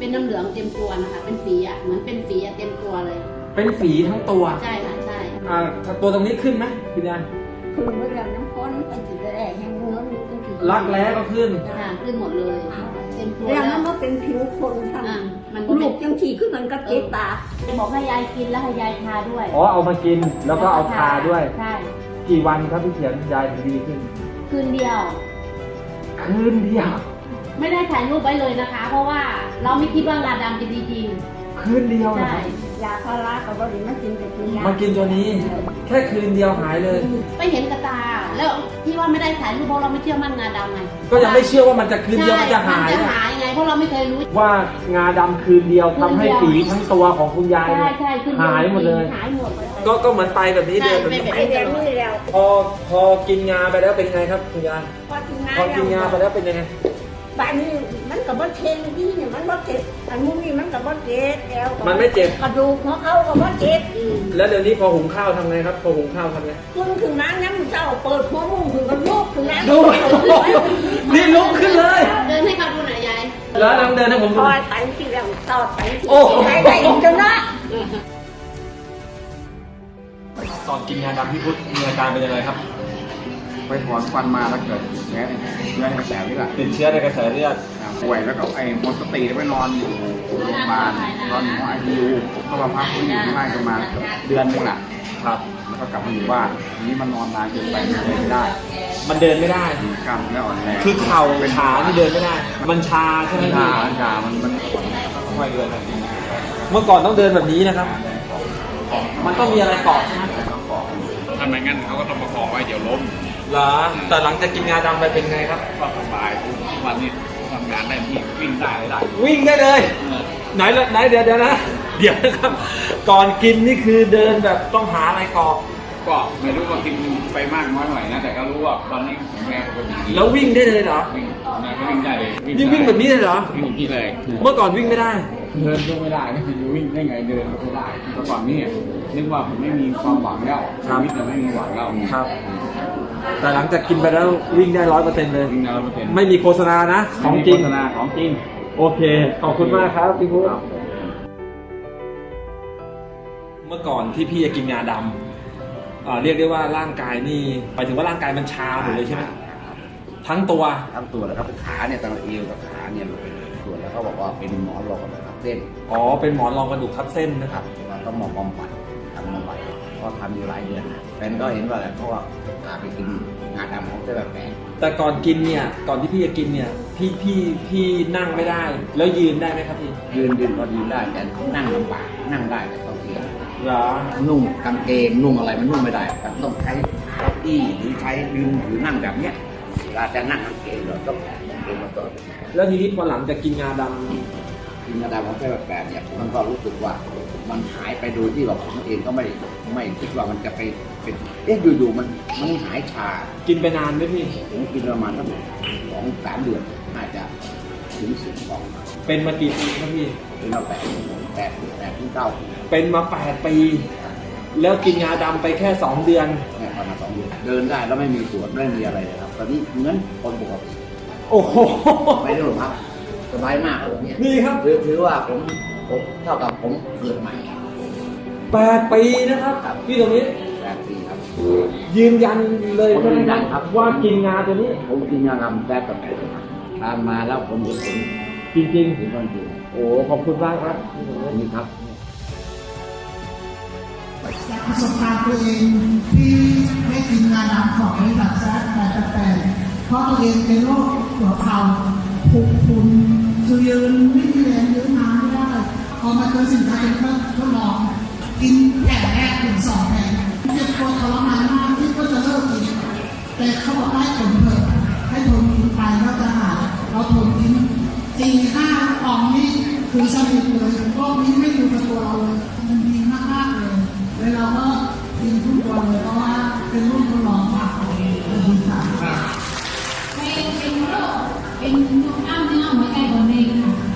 เป็นน้ำเหลืองเต็มตัวนะคะ เป็นฝีอะเหมือนเป็นฝีอะเต็มตัวเลย เป็นฝีทั้งตัวใช่ค่ะใช่อ่าตัวตรงนี้ขึ้นไหมคุณยายคือเมื่อเราน้ำพ้นไปถึดแรกยังเนื้อมีตั้งกี่รักแร้ก็ขึ้น ค่ะขึ้นหมดเลยเต็มตัวแล้วแล้วนก็เป็นผิวคนทั้งอะมันก็ลูเป็นกยังฉี่ขึ้นเหมือนกับเจ๊ตาจะบอกให้ยายกินแล้วให้ยายทาด้วยอ๋อเอามากินแล้วก็เอาทาด้วย ใช่กี่วันครับพี่เขียนยายถึงดีขึ้น คืนเดียว คืนเดียว ไม่ได้ถ่ายรูปไว้เลยนะคะ เพราะว่าเราไม่คิดว่างาดำจะดีจริงคืนเดียวนะใช่ยาพารากับบริมันกินไปกินยามากินตัวนี้ แค่คืนเดียวหายเลย ไปเห็นกระตา แล้วที่ว่าไม่ได้ถ่ายรูปเพราะเราไม่เชื่อมั่นงาดำไงก็ยังไม่เชื่อว่ามันจะคืนเดียวมันจะหายใช่มันจะอะหายไงเพราะเราไม่เคยรู้ ว่างาดำคืนเดียวทำให้ฝีทั้งตัวของคุณยายใช่เนี่ยใช่ขึ้นหายหมดเลย หายหมดเลย ก็ก็เหมือนไปแบบนี้ใช่เดินแบบนี้ไปไอเดียนี่แล้วพอพอกินงาไปแล้วเป็นไงครับคุณยายพอกินงาพอกินงาไปแล้วเป็นยังไง บ้านนี้มันกับว่าเชงดีเนี่ยมันว่าเจ็บอันนู้นนี่มันกับว่าเจ็บแล้วมันไม่เจ็บ กระดูกของเขากับว่าเจ็บอืมแล้วเดี๋ยวนี้พอหุงข้าวทำไงครับ พอหุงข้าวทำไงคุณถึงน้ำน้ำเจ้าเปิดหัวมุ้งถึงกับลูกถึงน้ำดูนี่ลุกขึ้นเลยเดินให้เขาดูหน่อยยายแล้วลองเดินให้ผมคดูอยไปที่เราตอดไปที่โอ้โหไหนไหนจนนะตอนกินงาดำพี่พุทธมีอาการเป็นยังไงครับ ไปถอนฟันมาแล้วเกิดแผลเชื้อในกระแสเลือดติดเชื้อในกระแสเลือดอ่าป่วยแล้วก็ไอ้หมดสติแล้วไปนอนอยู่โรงพยาบาลนอนอยู่ห้องไอซียูก็มาพักฟื้นอยู่ที่บ้านประมาณเดือนนึงแหละครับแล้วก็กลับมาอยู่บ้านทีนี้มันนอนนานเกินไปมันเดินไม่ได้ มันเดินไม่ได้กล้ามเนื้ออ่อนแรงคือเข่าขานี่เดินไม่ได้ มันชาใช่ไหมชาพี่ชามันมันปวดค่อยๆเดินแบบนี้เมื่อก่อนต้องเดินแบบนี้นะครับ มันต้องมีอะไรเกาะใช่ไหมต้องเกาะถ้าไม่งั้นเขาก็ต้องประคองไว้เดี๋ยวล้ม เหรอแต่หลังจากกินงาดำไปเป็นไงครับ ก็สบายทุกวันนี้ทำงานได้ที่วิ่งได้เลยได้วิ่งได้เลยไหนละไหนเดี๋ยวเดี๋ยวนะ เดี๋ยวนะครับ ก่อนกินนี่คือเดินแบบต้องหาอะไรเกาะก็ไม่รู้ว่ากินไปมากน้อยเท่าไหร่นะ แต่ก็รู้ว่าตอนนี้แข็งแรงปกติดีแล้ววิ่งได้เลยเหรอ วิ่งนะก็วิ่งได้เลยนี่วิ่งแบบนี้เลยเหรอ วิ่งอย่างนี้เลย เมื่อก่อนวิ่งไม่ได้ เดินก็ไม่ได้ไม่รู้วิ่งได้ไงเดินก็ไม่ได้แต่ก่อนนี่นึกว่าผมไม่มีความหวังแล้วครับชีวิตเราไม่มีหวังแล้วครับ แต่หลังจากกินไปแล้ววิ่งได้ร้อยเปอร์เซ็นต์เลยวิ่งได้ร้อยเปอร์เซ็นต์ไม่มีโฆษณานะ ของจริงโฆษณาของจริง โอเค ขอบคุณมากครับพี่พุทธเมื่อก่อนที่พี่จะกินงาดำอ่าเรียกได้ว่าร่างกายนี่หมายถึงว่าร่างกายมันชาหมดเลยใช่ไหมทั้งตัวทั้งตัวแล้วครับขาเนี่ยตั้งแต่เอวกับขาเนี่ยมันเป็นส่วนแล้วเขาบอกว่าเป็นหมอนรองนะครับ เส้นอ๋อ เป็นหมอนรองกระดูกทับเส้นนะนะคครัรับบเราต้องมาบำบัดทำบำบัดก็ทำอยู่หลายเดือนนะแฟนก็เห็นว่าแหละเพราะว่าพาไปกินงานดำของเจ้าแบบแปลงแต่ก่อนกินเนี่ย ก่อนที่พี่จะกินเนี่ย พี่พี่พี่นั่งไม่ได้ แล้วยืนได้ไหมครับพี่ยืนยืนก็ยืนได้แต่นั่งลำบากนั่งได้แต่ต้องเกียเหรอนุ่งกางเกงนุ่งอะไรมันนุ่งไม่ได้ครับต้องใช้เก้าอี้หรือใช้ยืนหรือนั่งแบบเนี้ยเวลาจะนั่งกางเกงเราต้องเดินมาต่อแล้วทีนี้พอหลังจากกินงาด กินงานดำของเจ้าแบบแปลงเนี่ยมันก็รู้สึกว่ามันหายไปโดยที่แบบผมเองก็ไม่ไม่คิดว่ามันจะไปเป็นเอ๊ะอยู่ๆมันมันหายชาำกินไปนานไหมพี่ผมกินประมาณสักสองสามเดือนน่าจะถึงสิบสองเป็นมากี่ปีครับพี่เป็นมาแปดแปดแปดถึงเก้าปีเป็นมาแปดปีแล้วกินงาดำไปแค่สองเดือนเนี่ยประมาณสองเดือนเดินได้แล้วไม่มีปวดไม่มีอะไรเลยครับ ตอนนี้เหมือนคนปกติโอ้โหไม่ได้หรอกครับ สบายมากเลยเนี่ยนี่ครับ ถือถือว่าผมผมเท่ากับผมเกิดใหม่แปดปีนะครับพี่ตรงนี้แปดปีครับ ยืนยันเลยผมใช่ไหมยืนคยัรับนครับ ว่ากินงาตัวนี้ผมกินยาลำแป๊บกับแป๊บทานมาแล้วผมเห็นผลจริงถึงวันจริงๆโอ้ขอบคุณมากครับนี่ครับจากประสบการณ์ตัวเองที่ได้กินงานดำของบริษัทแซดแปดแปดเพราะตัวเองเป็นโรคหัวเข่า ผุพุนคือยืนไม่มีแรงยืนนานไม่ได้พอมาเจอสินค้าเป็นก็ทดลองกินแผ่นแรกถึงสองแผ่นเจ็บปวดทรมานมากที่ก็จะเลิกกินแต่เขาบอกให้ผลเถอะให้ทนกินไปแล้วจะหายเราทนกินสี่ห้ากล่องนี้คือสนิทเลยพวกนี้ไม่อยู่กับตัวเราเลยมันดีมากๆเลยแล้วเราก็กินทุกวันเลยเพราะว่าเป็นรุ่นทดลองมากเลยดีค่ะเป็นเป็นโรคเป็นกล้ามเนื้อหัว